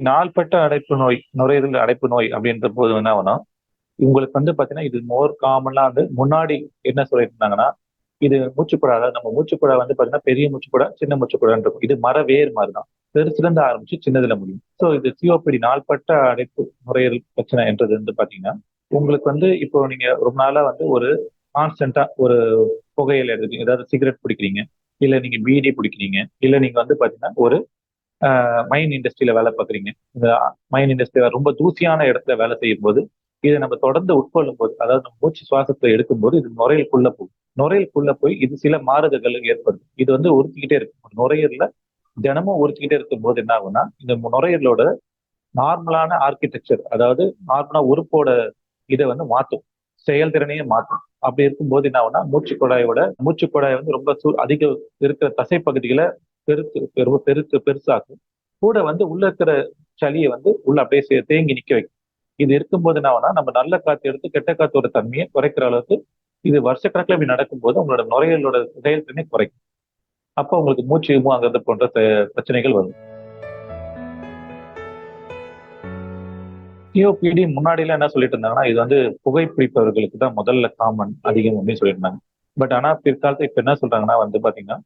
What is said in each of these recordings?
நாள்பட்ட அடைப்பு நோய் நுரையீரல் அடைப்பு நோய் அப்படின்ற போது என்ன ஆகும் உங்களுக்கு வந்து பாத்தீங்கன்னா இது மோர் காமனா வந்து முன்னாடி என்ன சொல்லிட்டு இருந்தாங்கன்னா இது மூச்சுக்குழா அதாவது நம்ம மூச்சுக்குழா வந்து பாத்தீங்கன்னா பெரிய மூச்சுக்குழா சின்ன மூச்சுக்குழான்னு இருக்கும். இது மர வேர் மாதிரி தான் பெருசுல இருந்து ஆரம்பிச்சு சின்னதுல முடியும். ஸோ இது சிஓபிடி நாள்பட்ட அடைப்பு நுரையீரல் பிரச்சனை என்றது வந்து பாத்தீங்கன்னா உங்களுக்கு வந்து இப்போ நீங்க ரொம்ப நாளா வந்து ஒரு கான்ஸ்டன்டா ஒரு புகையில எடுத்துக்கீங்க ஏதாவது சிகரெட் பிடிக்கிறீங்க இல்ல நீங்க பீடி பிடிக்கிறீங்க இல்ல நீங்க வந்து பாத்தீங்கன்னா ஒரு மைன் இண்டஸ்ட்ரியில வேலை பார்க்குறீங்க. இந்த மைன் இண்டஸ்ட்ரியில ரொம்ப தூசியான இடத்துல வேலை செய்யும் போது இதை நம்ம தொடர்ந்து உட்கொள்ளும் போது அதாவது நம்ம மூச்சு சுவாசத்தை எடுக்கும்போது இது நுரையிலுக்குள்ள போகும். நுரையிலுக்குள்ள போய் இது சில மாறுதல்கள் ஏற்படுது. இது வந்து உறுத்திக்கிட்டே இருக்கும் நுரையீரல தினமும் உறுத்திக்கிட்டே இருக்கும் போது என்ன ஆகும்னா இந்த நுரையீரலோட நார்மலான ஆர்கிடெக்சர் அதாவது நார்மலா உறுப்போட இதை வந்து மாற்றும் செயல்திறனையே மாற்றும் அப்படி இருக்கும்போது என்ன ஆகும்னா மூச்சு குழாயோட மூச்சு குழாய் வந்து ரொம்ப அதிக இருக்கிற தசை பகுதிகளை பெருத்து பெரு பெருத்து பெருசாக்கும். கூட வந்து உள்ள இருக்கிற சளியை வந்து உள்ள அப்படியே தேங்கி நிக்க வைக்கும். இது இருக்கும்போது என்ன ஆகும்னா நம்ம நல்ல காத்து எடுத்து கெட்ட காத்தோட தன்மையை குறைக்கிற அளவுக்கு இது வருஷக்கணக்கில் இப்படி நடக்கும்போது உங்களோட நுரையீரலோட செயல்திறனை குறைக்கும். அப்போ உங்களுக்கு மூச்சு வாங்குறது போன்ற பிரச்சனைகள் வரும். சிஓபிடி முன்னாடிலாம் என்ன சொல்லிட்டு இருந்தாங்கன்னா இது வந்து புகைப்பிடிப்பவர்களுக்கு தான் முதல்ல காமன் அதிகம் அப்படின்னு சொல்லியிருந்தாங்க பட் ஆனா பிற்காலத்தை இப்ப என்ன சொல்றாங்கன்னா வந்து பாத்தீங்கன்னா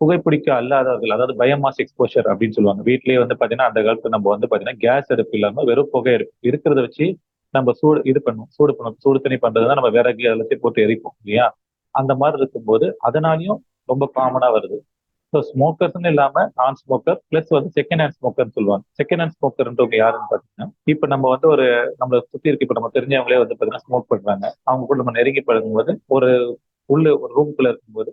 புகைப்பிடிக்க அல்லாதவர்கள் அதாவது பயோமாஸ் எக்ஸ்போஷர் அப்படின்னு சொல்லுவாங்க. வீட்லயே வந்து பாத்தீங்கன்னா அந்த காலத்துல நம்ம வந்து பாத்தீங்கன்னா கேஸ் அடுப்பு இல்லாம வெறும் புகை அடுப்பு இருக்கிறத வச்சு நம்ம சூடு இது பண்ணுவோம். சூடு பண்ணுவோம் சூடு தண்ணி பண்றதுதான் நம்ம விறகு எல்லாத்தையும் போட்டு எரிப்போம் இல்லையா? அந்த மாதிரி இருக்கும்போது அதனாலையும் ரொம்ப காமனா வருது. ஸோ ஸ்மோக்கர்ஸ்னு இல்லாம நான் ஸ்மோக்கர் பிளஸ் வந்து செகண்ட் ஹேண்ட் ஸ்மோக்கர்னு சொல்லுவாங்க. செகண்ட் ஹேண்ட் ஸ்மோக்கர்ன்றவங்க யாருன்னு பாத்தீங்கன்னா இப்ப நம்ம வந்து ஒரு நம்மளை சுத்தி இருக்க இப்ப நம்ம தெரிஞ்சவங்களே வந்து பாத்தீங்கன்னா ஸ்மோக் பண்றாங்க. அவங்க கூட நம்ம நெருங்கி பழகும்போது ஒரு உள்ள ஒரு ரூம்குள்ள இருக்கும்போது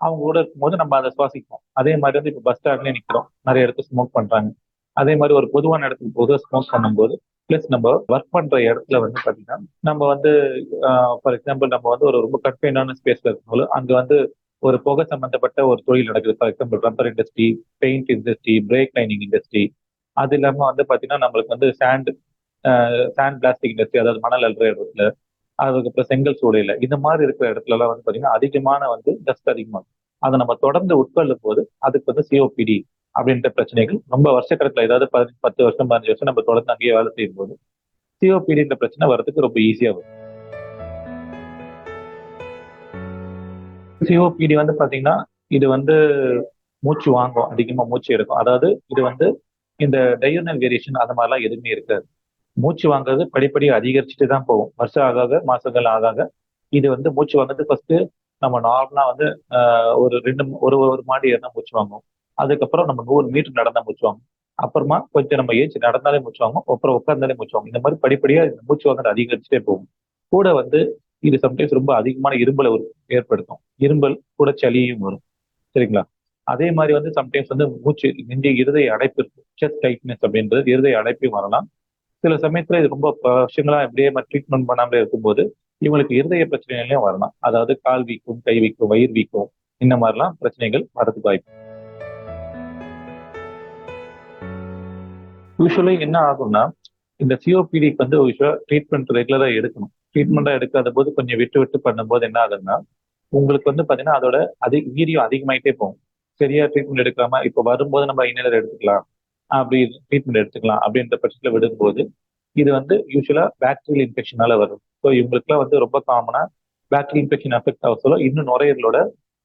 அவங்க கூட இருக்கும்போது நம்ம அதை சுவாசிப்போம். அதே மாதிரி வந்து இப்போ பஸ் ஸ்டாண்ட்லயே நிக்கிறோம். நிறைய இடத்துல ஸ்மோக் பண்றாங்க. அதே மாதிரி ஒரு பொதுவான இடத்துக்கு போது ஸ்மோக் பண்ணும்போது பிளஸ் நம்ம ஒர்க் பண்ற இடத்துல வந்து பாத்தீங்கன்னா நம்ம வந்து ஃபார் எக்ஸாம்பிள் நம்ம வந்து ஒரு ரொம்ப கன்ஃபைனான ஸ்பேஸ்ல இருக்கும்போது அங்க வந்து ஒரு புகை சம்பந்தப்பட்ட ஒரு தொழில் நடக்குது. For example rubber industry paint industry brake lining industry அது இல்லாம வந்து பாத்தீங்கன்னா நம்மளுக்கு வந்து சாண்ட் சாண்ட் பிளாஸ்டிக் இண்டஸ்ட்ரி அதாவது மணல் அல்ற இடத்துல அதுக்கப்புறம் செங்கல் சூளையில. இந்த மாதிரி இருக்கிற இடத்துல எல்லாம் வந்து பாத்தீங்கன்னா அதிகமான வந்து டஸ்ட் அதிகமாக அதை நம்ம தொடர்ந்து உட்கொள்ளும் போது அதுக்கு வந்து சிஓபிடி அப்படின்ற பிரச்சனைகள் ரொம்ப வருஷக்கணக்கில் ஏதாவது பதினஞ்சு பத்து வருஷம் பதினஞ்சு வருஷம் நம்ம தொடர்ந்து அங்கேயே வேலை செய்யும் போது சிஓபிடின்ற பிரச்சனை வர்றதுக்கு ரொம்ப ஈஸியா வரும். சிஓபிடி வந்து பாத்தீங்கன்னா இது வந்து மூச்சு வாங்கும். அதிகமா மூச்சு எடுக்கும். அதாவது இது வந்து இந்த டயோனல் வேரியேஷன் அந்த மாதிரிலாம் எதுவுமே இருக்காது. மூச்சு வாங்குறது படிப்படியாக அதிகரிச்சுட்டு தான் போகும். வருஷம் ஆகாக மாசங்கள் ஆகாக. இது வந்து மூச்சு வாங்குறது ஃபர்ஸ்ட் நம்ம நார்மலா வந்து ஒரு ரெண்டு ஒரு ஒரு மாடி ஏறினா மூச்சு வாங்குவோம். அதுக்கப்புறம் நம்ம நூறு மீட்டர் நடந்தா மூச்சு வாங்கும் அப்புறமா கொஞ்சம் நம்ம ஏச்சு நடந்தாலே மூச்சு வாங்கும் அப்புறம் உட்கார்ந்தாலே மூச்சு வாங்கும் இந்த மாதிரி படிப்படியா இந்த மூச்சு வாங்குறது அதிகரிச்சுட்டே போகும். கூட வந்து இது சம்டைம்ஸ் ரொம்ப அதிகமான இரும்பலை ஏற்படுத்தும். இரும்பல் கூட சளியும் வரும். சரிங்களா? அதே மாதிரி வந்து சம்டைம்ஸ் வந்து மூச்சு நெஞ்சு இருதய அடைப்பு செஸ்ட் டைட்னஸ் அப்படின்றது இருதய அடைப்பையும் வரலாம். சில சமயத்துல இது ரொம்ப வருஷங்களா இப்படியே ட்ரீட்மெண்ட் பண்ணாமலே இருக்கும்போது இவங்களுக்கு இருதய பிரச்சனைகளையும் வரலாம். அதாவது கால் வீக்கும் கை வீக்கும் வயிறு வீக்கும் இந்த மாதிரிலாம் பிரச்சனைகள் வரதுக்கு வாய்ப்பு. யூஸ்வலி என்ன ஆகும்னா இந்த சிஓபிடிக்கு வந்து யூஸ்வலா ட்ரீட்மெண்ட் ரெகுலரா எடுக்கணும். ட்ரீட்மெண்டா எடுக்காத போது கொஞ்சம் விட்டு விட்டு பண்ணும்போது என்ன ஆகுதுன்னா உங்களுக்கு வந்து பாத்தீங்கன்னா அதோட அதிக வீரியம் அதிகமாயிட்டே போகும். சரியா ட்ரீட்மெண்ட் எடுக்காம இப்போ வரும்போது நம்ம இன்னலர் எடுத்துக்கலாம். அப்படி ட்ரீட்மெண்ட் எடுத்துக்கலாம் அப்படின்ற பட்சத்தில் விடும்போது இது வந்து யூஸ்வலா பேக்டீரியல் இன்ஃபெக்ஷனால வரும். ஸோ இவங்களுக்குலாம் வந்து ரொம்ப காமனா பேக்டீரியல் இன்ஃபெக்ஷன் அஃபெக்ட் ஆக சொல்ல இன்னும் நுரையீரலோட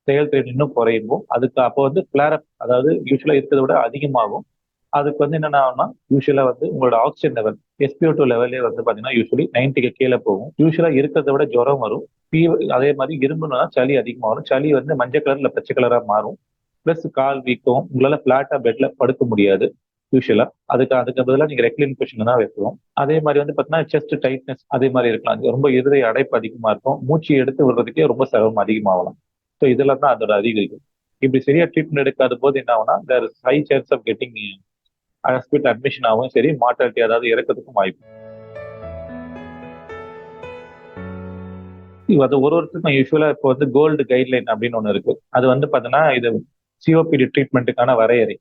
செயல்திறன் இன்னும் குறையும். அதுக்கு அப்போ வந்து கிளாரப் அதாவது யூஸ்வலா இருக்கிறத விட அதிகமாகும். அதுக்கு வந்து என்னென்ன ஆகும்னா யூஸ்வலா வந்து உங்களோட ஆக்சிஜன் லெவல் எஸ்பிஓ டூ லெவலே வந்து பாத்தீங்கன்னா யூஸ்வலி நைன்டிக்கு கீழே போகும். யூஸ்வலா இருக்கிறத விட ஜுரம் வரும். ஃபீவர் அதே மாதிரி இரும்புனா சளி அதிகமாக வரும். சளி வந்து மஞ்சள் கலர்ல பச்சை கலரா மாறும். பிளஸ் கால் வீக்கம் உங்களால பிளாட்டா பெட்ல படுக்க முடியாது. யூஸ்வலா அதுக்கு அதுக்கு பதிலாக நீங்க ரெக்லின் பொசிஷன் தான் வைக்கிறோம் அதே மாதிரி வந்து பாத்தீங்கன்னா செஸ்ட் டைட்னஸ் அதே மாதிரி இருக்கலாம். ரொம்ப இருதய அடைப்பு அதிகமா இருக்கும். மூச்சு எடுத்து விடுறதுக்கே ரொம்ப சிரமம் அதிகமாகலாம். ஸோ இதெல்லாம் தான் அதோட அதிகரிக்கும் இப்படி சரியா ட்ரீட்மெண்ட் எடுக்காத போது என்ன ஆகும்னா there is high chance of getting hospital admission ஆகும் சரி மார்டாலிட்டி அதாவது இறக்கிறதுக்கும் வாய்ப்பு. அது ஒரு ஒருத்தருக்கும் யூஸ்வலா இப்போ வந்து கோல்டு கைட்லைன் அப்படின்னு ஒன்று இருக்கு. அது வந்து பாத்தீங்கன்னா இது சிஓபிடி ட்ரீட்மெண்ட்டுக்கான வரையறை.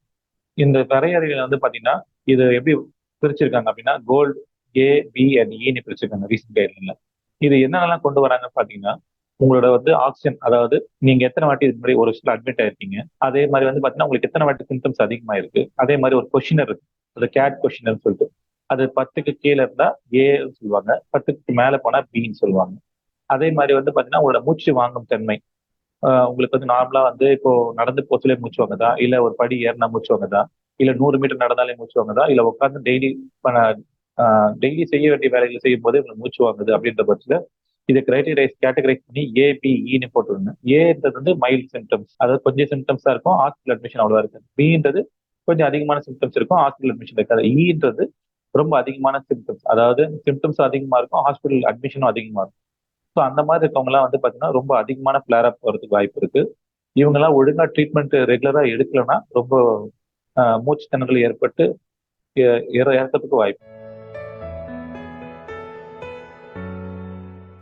இந்த வரையறையில வந்து பாத்தீங்கன்னா இது எப்படி பிரிச்சிருக்காங்க அப்படின்னா கோல்டு ஏ பி அண்ட் ஏன்னு பிரிச்சிருக்காங்க ரீசன்ட் கைட்லைன்ல இது என்னென்னலாம் கொண்டு வராங்க பாத்தீங்கன்னா உங்களோட வந்து ஆக்சிஜன் அதாவது நீங்க எத்தனை வாட்டி இது மாதிரி ஒரு விஷயத்துல அட்மிட் ஆயிருக்கீங்க அதே மாதிரி வந்து பாத்தீங்கன்னா உங்களுக்கு எத்தனை வாட்டி சிம்டம்ஸ் அதிகமா இருக்கு அதே மாதிரி ஒரு கொஷினர் இருக்கு அது கேட் கொஷினர் சொல்லிட்டு. அது பத்துக்கு கீழே இருந்தா ஏ சொல்லுவாங்க பத்துக்கு மேல போனா பின்னு சொல்லுவாங்க. அதே மாதிரி வந்து பாத்தீங்கன்னா உங்களோட மூச்சு வாங்கும் தன்மை உங்களுக்கு வந்து நார்மலா வந்து இப்போ நடந்து போச்சுலே மூச்சு வாங்குதா இல்ல ஒரு படி ஏறினா மூச்சு வாங்குதா இல்ல நூறு மீட்டர் நடந்தாலே மூச்சு வாங்குதா இல்ல உட்காந்து டெய்லி டெய்லி செய்ய வேண்டிய வேலைகளை செய்யும் போது உங்களுக்கு மூச்சு வாங்குது அப்படின்ற பட்சத்துல இதை கிரைட்டீரைஸ் கேட்டகரைஸ் பண்ணி ஏபிஇன்னு e போட்டுருங்க. ஏன்றது வந்து மைல்ட் சிம்டம்ஸ் அதாவது கொஞ்சம் சிம்டம்ஸா இருக்கும் ஹாஸ்பிட்டல் அட்மிஷன் அவ்வளவா இருக்காது. பின்றது கொஞ்சம் அதிகமான சிம்டம்ஸ் இருக்கும் ஹாஸ்பிட்டல் அட்மிஷன் இருக்காது. E ஈன்றது ரொம்ப அதிகமான சிம்டம்ஸ் அதாவது சிம்டம்ஸ் அதிகமா இருக்கும் ஹாஸ்பிட்டல் அட்மிஷனும் அதிகமா இருக்கும். ஸோ அந்த மாதிரி இருக்கவங்கலாம் வந்து பார்த்தீங்கன்னா ரொம்ப அதிகமான ஃபிளேர் வரதுக்கு வாய்ப்பு இருக்கு. இவங்கெல்லாம் ஒழுங்கா ட்ரீட்மெண்ட் ரெகுலராக எடுக்கலன்னா ரொம்ப மூச்சு திணறல் ஏற்பட்டு இறக்கிறதுக்கு வாய்ப்பு.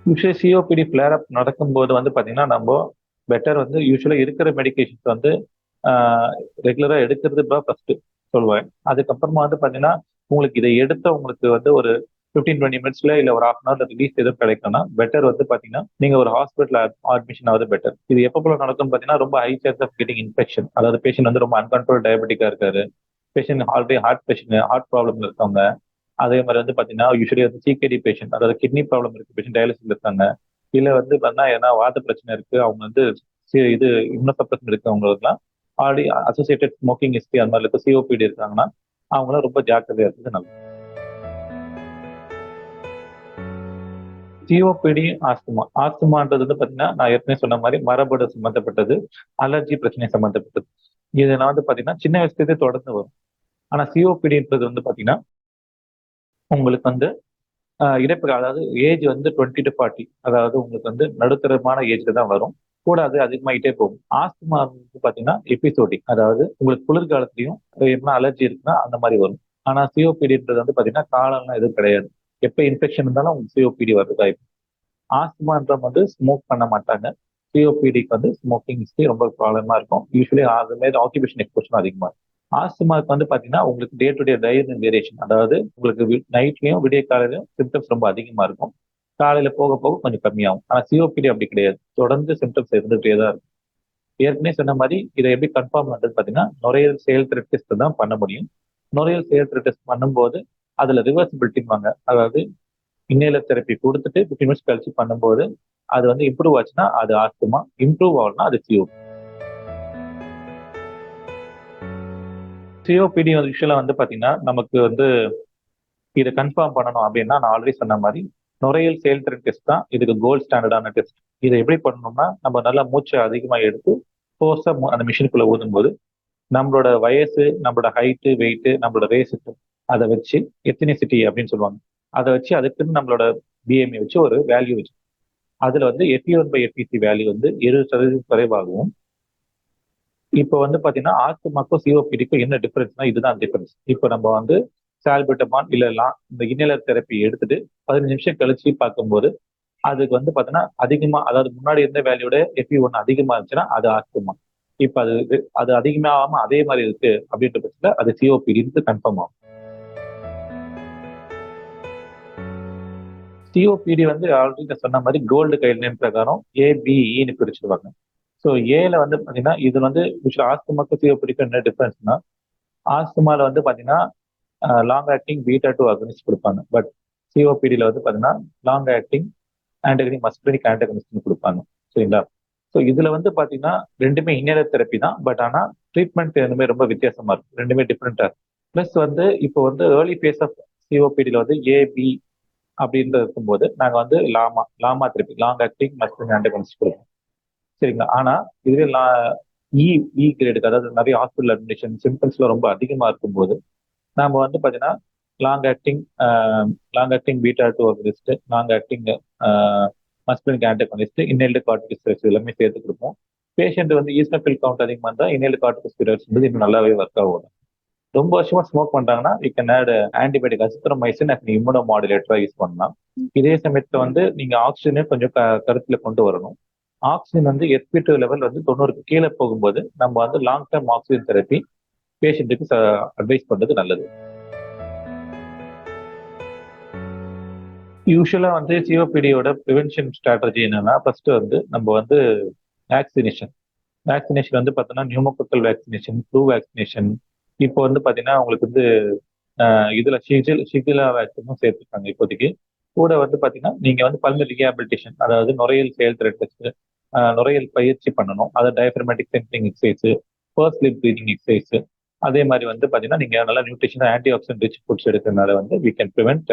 யூஸ்வலி சிஓபிடி ஃபிளேரப் நடக்கும்போது வந்து பார்த்தீங்கன்னா நம்ம பெட்டர் வந்து யூஸ்வலாக இருக்கிற மெடிக்கேஷன்ஸ் வந்து ரெகுலராக எடுக்கிறது ஃபர்ஸ்ட் சொல்லுவேன். அதுக்கப்புறமா வந்து பார்த்தீங்கன்னா உங்களுக்கு இதை எடுத்த உங்களுக்கு வந்து ஒரு ஃபிஃப்டீன் டுவெண்ட்டி மினிட்ஸ்ல இல்ல ஒரு ஹாஃப் அன் அவர் ரிலீஸ் எதுவும் கிடைக்கும்னா பெட்டர் வந்து பாத்தீங்கன்னா நீங்க ஒரு ஹாஸ்பிட்டல் அட்மிஷன் ஆகுது பெட்டர் இது எப்போ போல நடக்கும் பாத்தீங்கன்னா ரொம்ப high chance of getting infection அதாவது பேஷண்ட் வந்து ரொம்ப அன்கண்ட்ரோல் டயபெட்டிக்கா இருக்காரு. Patient already heart patient heart problem இருக்கவங்க அதே மாதிரி வந்து பாத்தீங்கன்னா யூஸ்வலி வந்து சிகேடி பேஷண்ட் அதாவது கிட்னி ப்ராப்ளம் இருக்கு பேஷண்ட் டயாலிசிஸ் இருக்காங்க. இல்ல வந்து பாத்தீங்கன்னா ஏன்னா வாத பிரச்சனை இருக்கு அவங்க வந்து இது இன்னும் இருக்கு அவங்களுக்குலாம் ஆல்ரெடி அசோசியேட்டட் ஸ்மோக்கிங் ஹிஸ்ட்ரி அந்த மாதிரி இருக்கு சிஓபிடி இருக்காங்கன்னா அவங்களாம் ரொம்ப ஜாக்கிரதையா இருக்குது நல்லது. COPD asthma. ஆஸ்துமான்றது வந்து பாத்தீங்கன்னா நான் ஏற்கனவே சொன்ன மாதிரி மரபணு சம்பந்தப்பட்டது அலர்ஜி பிரச்சனை சம்பந்தப்பட்டது. இதெல்லாம் வந்து பாத்தீங்கன்னா சின்ன வயசுலேயே தொடர்ந்து வரும். ஆனா சிஓபிடின்றது வந்து பாத்தீங்கன்னா உங்களுக்கு வந்து இடைப்பெற அதாவது ஏஜ் வந்து டுவெண்ட்டி டு ஃபார்ட்டி அதாவது உங்களுக்கு வந்து நடுத்தரமான ஏஜ்ல தான் வரும். கூட அது அதிகமாகிட்டே போகும். ஆஸ்துமா வந்து பாத்தீங்கன்னா எபிசோடிக் அதாவது உங்களுக்கு குளிர்காலத்திலையும் என்ன அலர்ஜி இருக்குன்னா அந்த மாதிரி வரும். ஆனா சிஓபிடின்றது வந்து பாத்தீங்கன்னா காலம்லாம் எதுவும் கிடையாது. எப்போ இன்ஃபெக்ஷன் இருந்தாலும் அவங்க சிஓபிடி வருதா வாய்ப்பு ஆஸ்துமான்றம் வந்து ஸ்மோக் பண்ண மாட்டாங்க. சிஓபிடிக்கு வந்து ஸ்மோக்கிங் ஹிஸ்ட்ரி ரொம்ப ப்ராப்ளமாக இருக்கும். யூஸ்வலி அது மாதிரி ஆக்கியூபேஷன் எக்ஸ்போஷன் அதிகமாக இருக்கும். ஆஸ்துமாக்கு வந்து பார்த்தீங்கன்னா உங்களுக்கு day to day diurnal variation அதாவது உங்களுக்கு நைட்லையும் விடிய காலையிலும் சிம்டம்ஸ் ரொம்ப அதிகமாக இருக்கும். காலையில் போக போக கொஞ்சம் கம்மியாகும். ஆனால் சிஓபிடி அப்படி கிடையாது. தொடர்ந்து சிம்டம்ஸ் இருந்துகிட்டே தான் இருக்கும். ஏற்கனவே சொன்ன மாதிரி இதை எப்படி கன்ஃபார்ம் பண்ணுறது பார்த்தீங்கன்னா நுரையீரல் செயல் டெஸ்ட் தான் பண்ண முடியும். நுரையீரல் செயல் டெஸ்ட் பண்ணும்போது அதுல ரிவர்சிபிலிட்டிவாங்க அதாவது இன்னையில தெரப்பி கொடுத்துட்டு ஃபிஃப்டின் மினிட்ஸ் கழிச்சு பண்ணும்போது அது வந்து இம்ப்ரூவ் ஆச்சுன்னா அது ஆஸ்துமா இம்ப்ரூவ் ஆகும்னா அது சிஓ சிஓபிடி வந்து விஷயம் வந்து பாத்தீங்கன்னா நமக்கு வந்து இதை கன்ஃபார்ம் பண்ணணும் அப்படின்னா நான் ஆல்ரெடி சொன்ன மாதிரி நுரையல் செயல்திறன் டெஸ்ட் தான். இதுக்கு கோல்ட் ஸ்டாண்டர்டான டெஸ்ட் இதை எப்படி பண்ணணும்னா நம்ம நல்லா மூச்சை அதிகமாக எடுத்து ஃபோர்ஸாக அந்த மிஷினுக்குள்ளே ஊதும் போது நம்மளோட வயசு நம்மளோட ஹைட்டு வெயிட்டு நம்மளோட ரேஸ் அதை வச்சு எத்தினிசிட்டி அப்படின்னு சொல்லுவாங்க. அதை வச்சு அதுக்குன்னு நம்மளோட பிஎம்ஏ வச்சு ஒரு வேல்யூ வச்சு. அதுல வந்து எட்டி ஒன் பை எட்டிசி வேல்யூ வந்து இருபது சதவீதம் குறைவாகவும் இப்போ வந்து பாத்தீங்கன்னா மக்கள் சிஓபிடிக்கும் என்ன டிஃபரன்ஸ்னா இதுதான் டிஃபரன்ஸ் இப்போ நம்ம வந்து சால்பிட்டமான் இல்லைலாம் இந்த இன்னலர் தெரப்பி எடுத்துட்டு பதினஞ்சு நிமிஷம் கழிச்சு பார்க்கும்போது அதுக்கு வந்து பாத்தீங்கன்னா அதிகமா அதாவது முன்னாடி இருந்த வேல்யூட எஃபி ஒன்று அதிகமா இருந்துச்சுன்னா அது ஆஸ்துமா. இப்ப அது அது அதிகமாகாம அதே மாதிரி இருக்கு அப்படின்ற பட்சத்துல அது சிஓபிடி கன்ஃபார்ம் ஆகும். சிஓபிடி வந்து ஆல்ரெடி சொன்ன மாதிரி கோல்டு கைல் நேம் பிரகாரம் ஏபிஇன்னு பிரிச்சிருவாங்க. ஸோ ஏல வந்து பார்த்தீங்கன்னா இது வந்து ஆஸ்துமாக்கு சிஓபிடிக்கு என்ன டிஃபரன்ஸ்னா ஆஸ்துமால வந்து பார்த்தீங்கன்னா long acting beta two agonist கொடுப்பாங்க. பட் சிஓபிடியில் வந்து பார்த்தீங்கன்னா லாங் ஆக்டிங் ஆன்டகனிக் மஸ்குலினிக் ஆன்டகனிஸ்ட்னு கொடுப்பாங்க. சரிங்களா? ஸோ இதுல வந்து பார்த்தீங்கன்னா ரெண்டுமே இன்னேலர் தெரப்பி தான். பட் ஆனால் ட்ரீட்மெண்ட் ரெண்டுமே ரொம்ப வித்தியாசமா இருக்கும். ரெண்டுமே டிஃப்ரெண்டா இருக்கும். ப்ளஸ் வந்து இப்போ வந்து ஏர்லி ஃபேஸ் ஆஃப் சிஓபிடியில் வந்து ஏபி அப்படின்ற இருக்கும்போது நாங்கள் வந்து LAMA LAMA therapy long acting muscarinic antagonist கொடுப்போம் சரிங்களா? ஆனா இதுவே லா இ இ கிரேடுக்கு அதாவது நிறைய ஹாஸ்பிட்டல் அட்மிஷன் சிம்டம்ஸ்ல ரொம்ப அதிகமா இருக்கும்போது நாம வந்து பாத்தீங்கன்னா long acting long acting beta two agonist long acting muscarinic antagonist inhaled corticosteroids எல்லாமே சேர்த்து கொடுப்போம். பேஷண்ட் வந்து ஈஸ்னபிள் கவுண்ட் அதிகமாக இருந்தால் இன்னெல்டு கார்டிகோஸ்டெராய்ட்ஸ் வந்து இன்னும் நல்லாவே ஒர்க் ஆகும். ரொம்ப வருஷமா ஸ்மோக் பண்றாங்கன்னா we can add antibiotic azithromycin immuno மாடுலேட்டரா use பண்ணலாம். இதே சமயத்துல வந்து நீங்க ஆக்சிஜனை கொஞ்சம் கருத்துல கொண்டு வரணும். ஆக்சிஜன் வந்து எஸ்பி லெவல் வந்து தொண்ணூறுக்கு கீழே போகும்போது நம்ம வந்து லாங் டேர்ம் ஆக்சிஜன் தெரப்பி பேஷண்ட்டுக்கு அட்வைஸ் பண்றது நல்லது. யூஸ்வலா வந்து சிஓபிடியோட ப்ரிவென்ஷன் ஸ்ட்ராட்டஜி என்னன்னா ஃபர்ஸ்ட் வந்து நம்ம வந்து வேக்சினேஷன் வேக்சினேஷன் வந்து பார்த்தோன்னா நியூமோக்கல் வேக்சினேஷன் ஃப்ளூ வேக்சினேஷன் இப்போ வந்து பாத்தீங்கன்னா உங்களுக்கு வந்து இதுல ஷிகில் ஷிகிலா வேக்சினும் சேர்த்துருக்காங்க இப்போதைக்கு. கூட வந்து பாத்தீங்கன்னா நீங்க வந்து பல்மரி ரீஹாபிலிட்டேஷன் அதாவது நுரையல் செயல்திறன் டெஸ்ட் நுரையல் பயிற்சி பண்ணணும். அதாவது diaphragmatic sensing exercise first lip breathing exercise அதே மாதிரி வந்து பாத்தீங்கன்னா நீங்க நல்லா nutrition anti accident rich foods எடுக்கிறதுனால வந்து வி கேன் ப்ரிவென்ட்